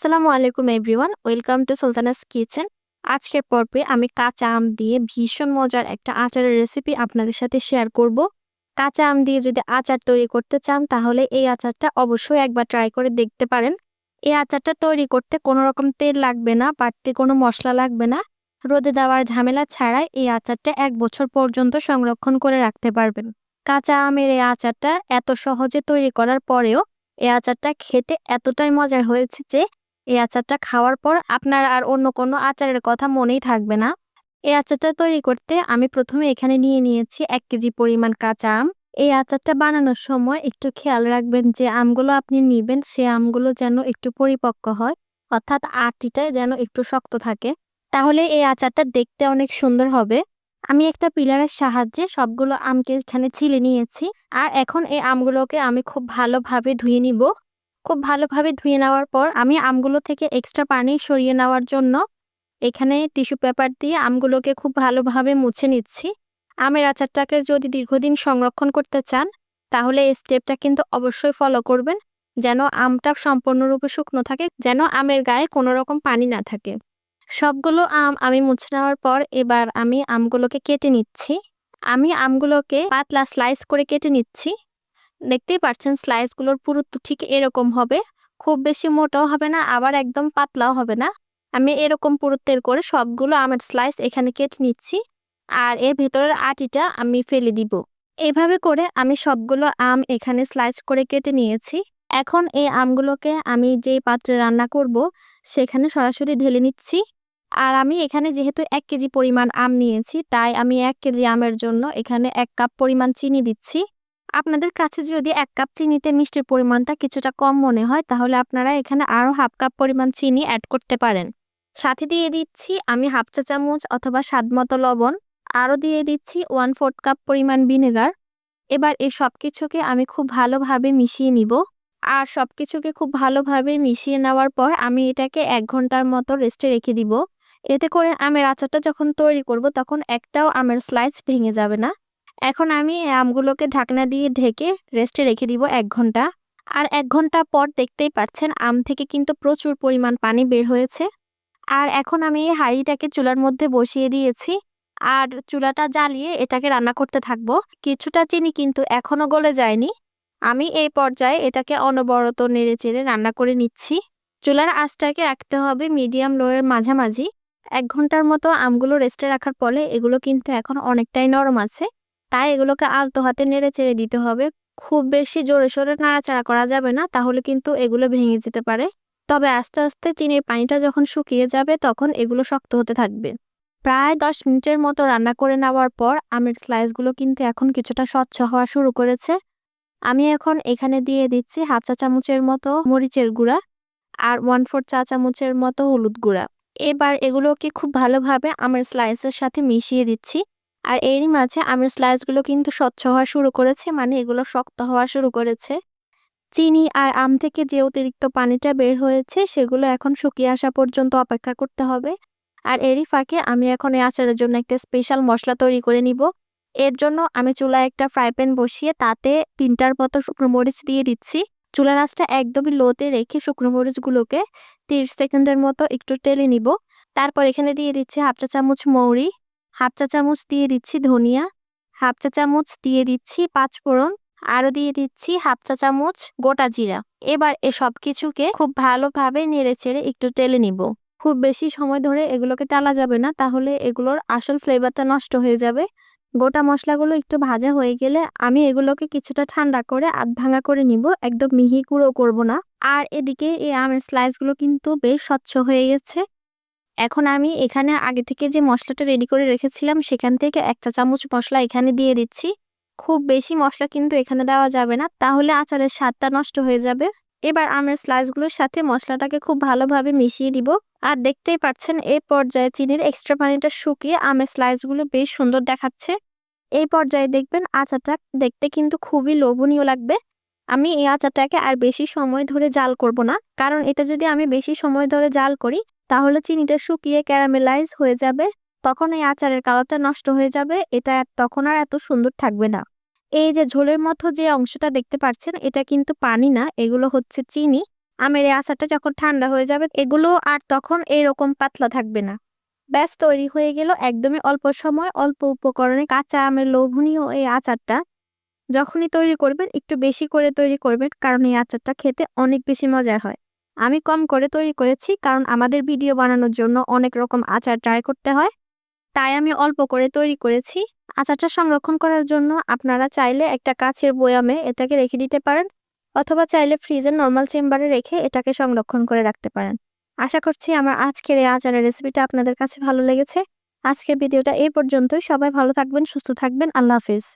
আসসালামু আলাইকুম everyone, welcome to Sultana's kitchen. আজকের পর্বে আমি কাঁচা আম দিয়ে ভীষণ মজার একটা আচারের রেসিপি আপনাদের সাথে শেয়ার করব। কাঁচা আম দিয়ে যদি আচার তৈরি করতে চান, তাহলে এই আচারটা অবশ্যই একবার ট্রাই করে দেখতে পারেন। এই আচারটা তৈরি করতে কোনো রকম তেল লাগবে না, বাড়তি কোনো মশলা লাগবে না। রোদে দেওয়ার ঝামেলা ছাড়াই এই আচারটা এক বছর পর্যন্ত সংরক্ষণ করে রাখতে পারবেন। কাঁচা আমের এই আচারটা এত সহজে তৈরি করার পরেও এই আচারটা খেতে এতটাই মজার হয়েছে যে এই আচারটা খাওয়ার পর আপনার আর অন্য কোনো আচারের কথা মনেই থাকবে না। এই আচারটা তৈরি করতে আমি প্রথমে এখানে নিয়ে নিয়েছি এক কেজি পরিমাণ কাঁচা আম। এই আচারটা বানানোর সময় একটু খেয়াল রাখবেন যে আমগুলো আপনি নিবেন সে আমগুলো যেন একটু পরিপক্ক হয়, অর্থাৎ আটিটা যেন একটু শক্ত থাকে। তাহলে এই আচারটা দেখতে অনেক সুন্দর হবে। আমি একটা পিলারের সাহায্যে সবগুলো আমকে এখানে ছিলে নিয়েছি। আর এখন এই আমগুলোকে আমি খুব ভালোভাবে ধুয়ে নিব। খুব ভালোভাবে ধুয়ে নেওয়ার পর আমি আমগুলো থেকে এক্সট্রা পানি সরিয়ে নেওয়ার জন্য এখানে টিস্যু পেপার দিয়ে আমগুলোকে খুব ভালোভাবে মুছে নিচ্ছি। আমের আচারটাকে যদি দীর্ঘদিন সংরক্ষণ করতে চান, তাহলে এই স্টেপটা কিন্তু অবশ্যই ফলো করবেন, যেন আমটা সম্পূর্ণরূপে শুকনো থাকে, যেন আমের গায়ে কোনো রকম পানি না থাকে। সবগুলো আম আমি মুছে নেওয়ার পর এবার আমি আমগুলোকে কেটে নিচ্ছি। আমি আমগুলোকে পাতলা স্লাইস করে কেটে নিচ্ছি। দেখতেই পাচ্ছেন স্লাইসগুলোর পুরুত্ব ঠিক এরকম হবে। খুব বেশি মোটাও হবে না, আবার একদম পাতলাও হবে না। আমি এরকম পুরুত্বের করে সবগুলো আমের স্লাইস এখানে কেটে নিচ্ছি আর এর ভেতরের আটিটা আমি ফেলে দিব। এভাবে করে আমি সবগুলো আম এখানে স্লাইস করে কেটে নিয়েছি। এখন এই আমগুলোকে আমি যে পাত্রে রান্না করব সেখানে সরাসরি ঢেলে নিচ্ছি। আর আমি এখানে যেহেতু এক কেজি পরিমাণ আম নিয়েছি, তাই আমি এক কেজি আমের জন্য এখানে এক কাপ পরিমাণ চিনি দিচ্ছি। আপনাদের কাছে যদি এক কাপ চিনিতে মিষ্টির পরিমাণটা কিছুটা কম মনে হয়, তাহলে আপনারা এখানে আরও হাফ কাপ পরিমাণ চিনি অ্যাড করতে পারেন। সাথে দিয়ে দিচ্ছি আমি হাফ চা চামচ অথবা স্বাদ মতো লবণ। আরও দিয়ে দিচ্ছি ওয়ান ফোর্থ কাপ পরিমাণ ভিনেগার। এবার এই সব কিছুকে আমি খুব ভালোভাবে মিশিয়ে নিব। আর সব কিছুকে খুব ভালোভাবে মিশিয়ে নেওয়ার পর আমি এটাকে এক ঘণ্টার মতো রেস্টে রেখে দিব। এতে করে আমের আচারটা যখন তৈরি করব, তখন একটাও আমের স্লাইস ভেঙে যাবে না। এখন আমি আমগুলোকে ঢাকনা দিয়ে ঢেকে রেস্টে রেখে দিব এক ঘণ্টা। আর এক ঘণ্টা পর দেখতেই পাচ্ছেন আম থেকে কিন্তু প্রচুর পরিমাণ পানি বের হয়েছে। আর এখন আমি এই হাঁড়িটাকে চুলার মধ্যে বসিয়ে দিয়েছি। আর চুলাটা জ্বালিয়ে এটাকে রান্না করতে থাকব। কিছুটা চিনি কিন্তু এখনও গলে যায়নি। আমি এই পর্যায়ে এটাকে অনবরত নেড়ে চেড়ে রান্না করে নিচ্ছি। চুলার আঁচটাকে রাখতে হবে মিডিয়াম লোয়ের মাঝামাঝি। এক ঘণ্টার মতো আমগুলো রেস্টে রাখার পরে এগুলো কিন্তু এখন অনেকটাই নরম আছে। তাই এগুলোকে আলতো হাতে নেড়ে চেড়ে দিতে হবে। খুব বেশি জোরে সোরে নাড়াচাড়া করা যাবে না, তাহলে কিন্তু এগুলো ভেঙে যেতে পারে। তবে আস্তে আস্তে চিনির পানিটা যখন শুকিয়ে যাবে, তখন এগুলো শক্ত হতে থাকবে। প্রায় দশ মিনিটের মতো রান্না করে নেওয়ার পর আমের স্লাইসগুলো কিন্তু এখন কিছুটা স্বচ্ছ হওয়া শুরু করেছে। আমি এখন এখানে দিয়ে দিচ্ছি হাফ চা চামচের মতো মরিচের গুঁড়া আর ওয়ান ফোর চা চামচের মতো হলুদ গুঁড়া। এবার এগুলোকে খুব ভালোভাবে আমের স্লাইসের সাথে মিশিয়ে দিচ্ছি। আর এরই মাঝে আমের স্লাইসগুলো কিন্তু স্বচ্ছ হওয়া শুরু করেছে মানে এগুলো শক্ত হওয়া শুরু করেছে। চিনি আর আম থেকে যে অতিরিক্ত পানিটা বের হয়েছে, সেগুলো এখন শুকিয়ে আসা পর্যন্ত অপেক্ষা করতে হবে। আর এরই ফাঁকে আমি এখন এই আচারের জন্য একটা স্পেশাল মশলা তৈরি করে নিব। এর জন্য আমি চুলায় একটা ফ্রাই প্যান বসিয়ে তাতে তিনটার মতো শুকনো মরিচ দিয়ে দিচ্ছি। চুলার আঁচটা একদমই লোতে রেখে শুকনো মরিচগুলোকে তিরিশ সেকেন্ডের মতো একটু টেলে নিব। তারপর এখানে দিয়ে দিচ্ছি হাফ চা চামচ মৌরি। হাফ চা চামচ দিয়ে দিচ্ছি ধনিয়া, হাফ চা চামচ দিয়ে দিচ্ছি পাঁচ ফোড়ন আরও দিয়ে দিচ্ছি হাফ চা চামচ গোটা জিরা। এবার এ সব কিছুকে খুব ভালোভাবে নেড়ে চেড়ে একটু টেলে নিব। খুব বেশি সময় ধরে এগুলোকে টালা যাবে না, তাহলে এগুলোর আসল ফ্লেভারটা নষ্ট হয়ে যাবে। গোটা মশলাগুলো একটু ভাজা হয়ে গেলে আমি এগুলোকে কিছুটা ঠান্ডা করে আধ ভাঙা করে নিব, একদম মিহি কুড়ো করব না। আর এদিকে এই আমের স্লাইসগুলো কিন্তু বেশ স্বচ্ছ হয়ে গেছে। এখন আমি এখানে আগে থেকে যে মশলাটা রেডি করে রেখেছিলাম, সেখান থেকে এক চা চামচ মশলা এখানে দিয়ে দিচ্ছি। খুব বেশি মশলা কিন্তু এখানে দেওয়া যাবে না, তাহলে আচারের স্বাদটা নষ্ট হয়ে যাবে। এবার আমের স্লাইসগুলোর সাথে মশলাটাকে খুব ভালোভাবে মিশিয়ে দিব। আর দেখতেই পাচ্ছেন এই পর্যায়ে চিনির এক্সট্রা পানিটা শুকিয়ে আমের স্লাইসগুলো বেশ সুন্দর দেখাচ্ছে। এই পর্যায়ে দেখবেন আচারটা দেখতে কিন্তু খুবই লোভনীয় লাগবে। আমি এই আচারটাকে আর বেশি সময় ধরে জাল করব না। কারণ এটা যদি আমি বেশি সময় ধরে জাল করি, তাহলে চিনিটা শুকিয়ে ক্যারামেলাইজ হয়ে যাবে। তখন এই আচারের কালারটা নষ্ট হয়ে যাবে। এটা তখন আর এত সুন্দর থাকবে না। এই যে ঝোলের মতো যে অংশটা দেখতে পাচ্ছেন, এটা কিন্তু পানি না, এগুলো হচ্ছে চিনি। আমের এই আচারটা যখন ঠান্ডা হয়ে যাবে, এগুলো আর তখন এরকম পাতলা থাকবে না। ব্যাস, তৈরি হয়ে গেল একদমই অল্প সময়, অল্প উপকরণে কাঁচা আমের লোভনীয় এই আচারটা। যখনই তৈরি করবেন, একটু বেশি করে তৈরি করবেন, কারণ এই আচারটা খেতে অনেক বেশি মজার হয়। আমি কম করে তৈরি করেছি, কারণ আমাদের ভিডিও বানানোর জন্য অনেক রকম আচার ট্রাই করতে হয়। তাই আমি অল্প করে তৈরি করেছি। আচারটা সংরক্ষণ করার জন্য আপনারা চাইলে একটা কাচের বয়ামে এটাকে রেখে দিতে পারেন, অথবা চাইলে ফ্রিজের নর্মাল চেম্বারে রেখে এটাকে সংরক্ষণ করে রাখতে পারেন। আশা করছি আমার আজকের এই আচারের রেসিপিটা আপনাদের কাছে ভালো লেগেছে। আজকের ভিডিওটা এই পর্যন্তই। সবাই ভালো থাকবেন, সুস্থ থাকবেন। আল্লাহ হাফিজ।